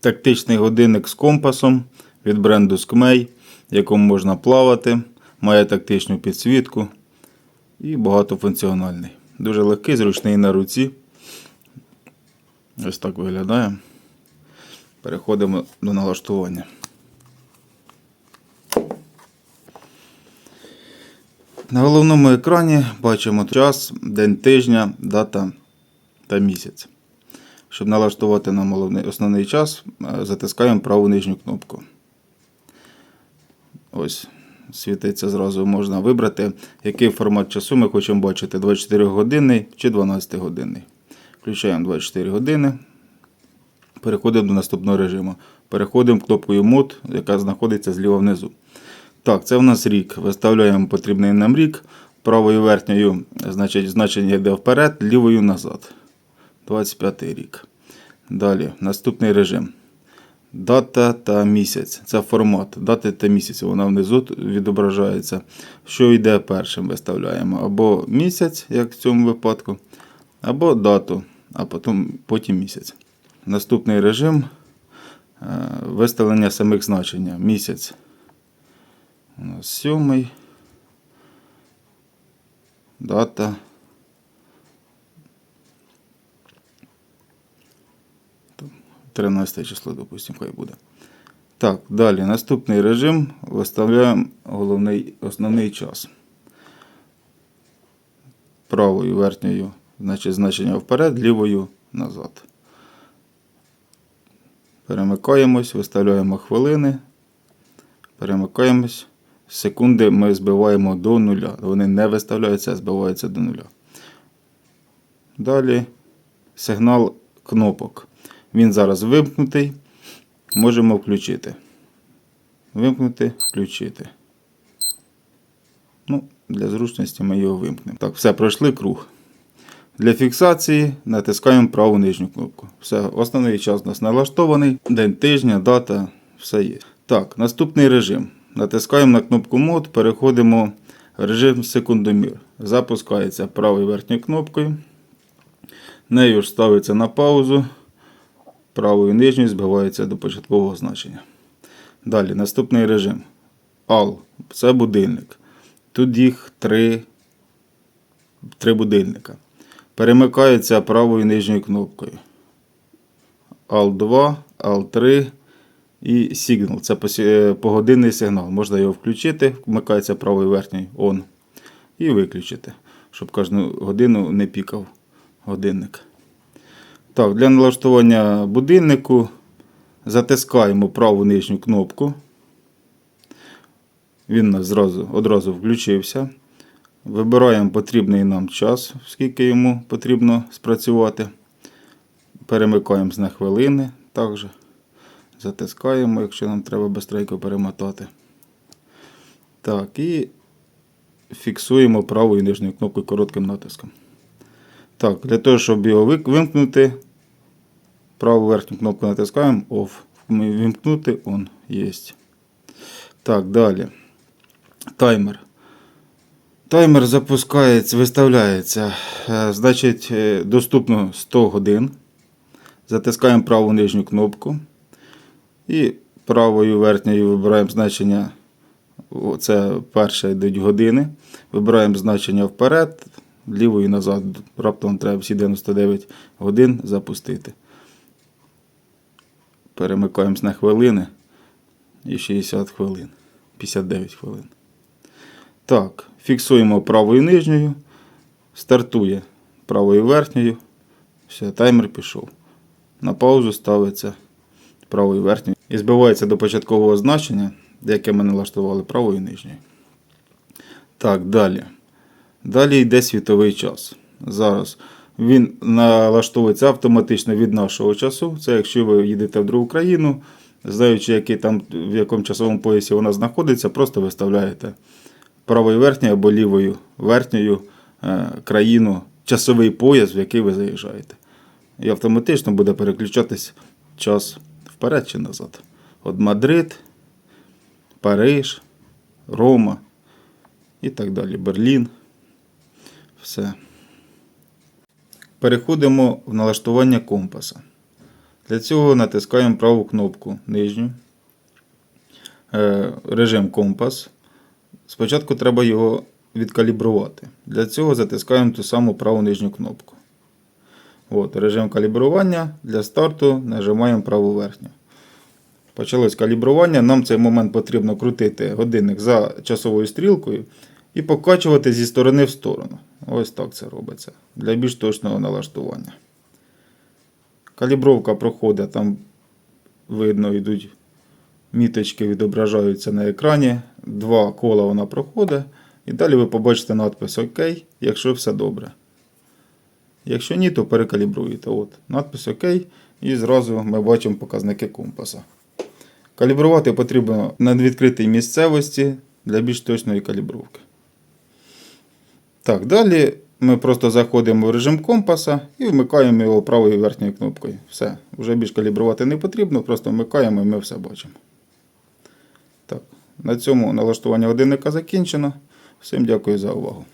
Тактичний годинник з компасом від бренду Skmei, в якому можна плавати, має тактичну підсвітку і багатофункціональний. Дуже легкий, зручний на руці. Ось так виглядає. Переходимо до налаштування. На головному екрані бачимо час, день тижня, дата та місяць. Щоб налаштувати нам основний час, е, затискаємо праву нижню кнопку. Ось, світиться зразу, можна вибрати, який формат часу ми хочемо бачити: 24 годинний чи 12 годинний. Включаємо 24 години. Переходимо до наступного режиму. Переходимо кнопкою мод, яка знаходиться зліва внизу. Так, це у нас рік. Виставляємо потрібний нам рік. Правою верхньою значить, значення йде вперед, лівою назад. 25 рік. Далі, наступний режим. Дата та місяць. Це формат. Дати та місяць. Вона внизу відображається. Що йде першим, виставляємо. Або місяць, як в цьому випадку, або дату, а потім, потім місяць. Наступний режим е, виставлення самих значення. Місяць. У нас сьомий. Дата. 13 число, допустимо, хай буде. Так, далі. Наступний режим виставляємо головний, основний час. Правою верхньою, значить значення вперед, лівою назад. Перемикаємось, виставляємо хвилини. Перемикаємось. Секунди ми збиваємо до нуля. Вони не виставляються, а збиваються до нуля. Далі сигнал кнопок. Він зараз вимкнутий. Можемо включити. Вимкнути, включити. Ну, Для зручності ми його вимкнемо. Так, все, пройшли круг. Для фіксації натискаємо праву нижню кнопку. Все, основний час у нас налаштований. День тижня, дата, все є. Так, наступний режим. Натискаємо на кнопку мод, переходимо в режим секундомір. Запускається правою верхньою кнопкою. Нею ж ставиться на паузу. Правою нижньою збивається до початкового значення. Далі, наступний режим. AL. Це будильник. Тут їх три, три будильника. Перемикається правою нижньою кнопкою. AL2, AL3 і Signal. Це е, погодинний сигнал. Можна його включити, вмикається правою верхньою ON. І виключити, щоб кожну годину не пікав годинник. Так, для налаштування будильнику затискаємо праву нижню кнопку. Він нас зразу, одразу включився. Вибираємо потрібний нам час, скільки йому потрібно спрацювати. Перемикаємо на хвилини також. Затискаємо, якщо нам треба бистренько перемотати. Так, і фіксуємо правою нижньою кнопкою коротким натиском. Так, для того, щоб його вимкнути, праву верхню кнопку натискаємо OFF. Ми Вимкнути on. Є. Так, далі. Таймер. Таймер запускається, виставляється. е, Значить, е, доступно 100 годин. Затискаємо праву нижню кнопку. І правою верхньою вибираємо значення. Це перше йдуть години. Вибираємо значення вперед, лівою назад. Раптом треба всі 99 годин запустити. Перемикаємось на хвилини. І 60 хвилин. 59 хвилин. Так, фіксуємо правою нижньою. Стартує правою верхньою. Все, таймер пішов. На паузу ставиться правою верхньою. І збивається до початкового значення, яке ми налаштували правою нижньою. Так, далі. Далі йде світовий час. Зараз він налаштовується автоматично від нашого часу. Це якщо ви їдете в другу країну, знаючи, який там, в якому часовому поясі вона знаходиться, просто виставляєте правою верхньою або лівою верхньою е, країну, часовий пояс, в який ви заїжджаєте. І автоматично буде переключатись час вперед чи назад. От Мадрид, Париж, Рома і так далі. Берлін. Все. Переходимо в налаштування компаса. Для цього натискаємо праву кнопку нижню. Е, Режим компас. Спочатку треба його відкалібрувати. Для цього затискаємо ту саму праву нижню кнопку. От, режим калібрування. Для старту нажимаємо праву верхню. Почалось калібрування. Нам в цей момент потрібно крутити годинник за часовою стрілкою і покачувати зі сторони в сторону. Ось так це робиться. Для більш точного налаштування. Калібровка проходить, там видно, йдуть міточки, відображаються на екрані. Два кола вона проходить. І далі ви побачите надпис ОК, якщо все добре. Якщо ні, то перекалібруєте. От, надпис ОК, і зразу ми бачимо показники компаса. Калібрувати потрібно на відкритій місцевості для більш точної калібровки. Так, далі ми просто заходимо в режим компаса і вмикаємо його правою верхньою кнопкою. Все, вже більш калібрувати не потрібно, просто вмикаємо і ми все бачимо. Так, на цьому налаштування годинника закінчено. Всім дякую за увагу.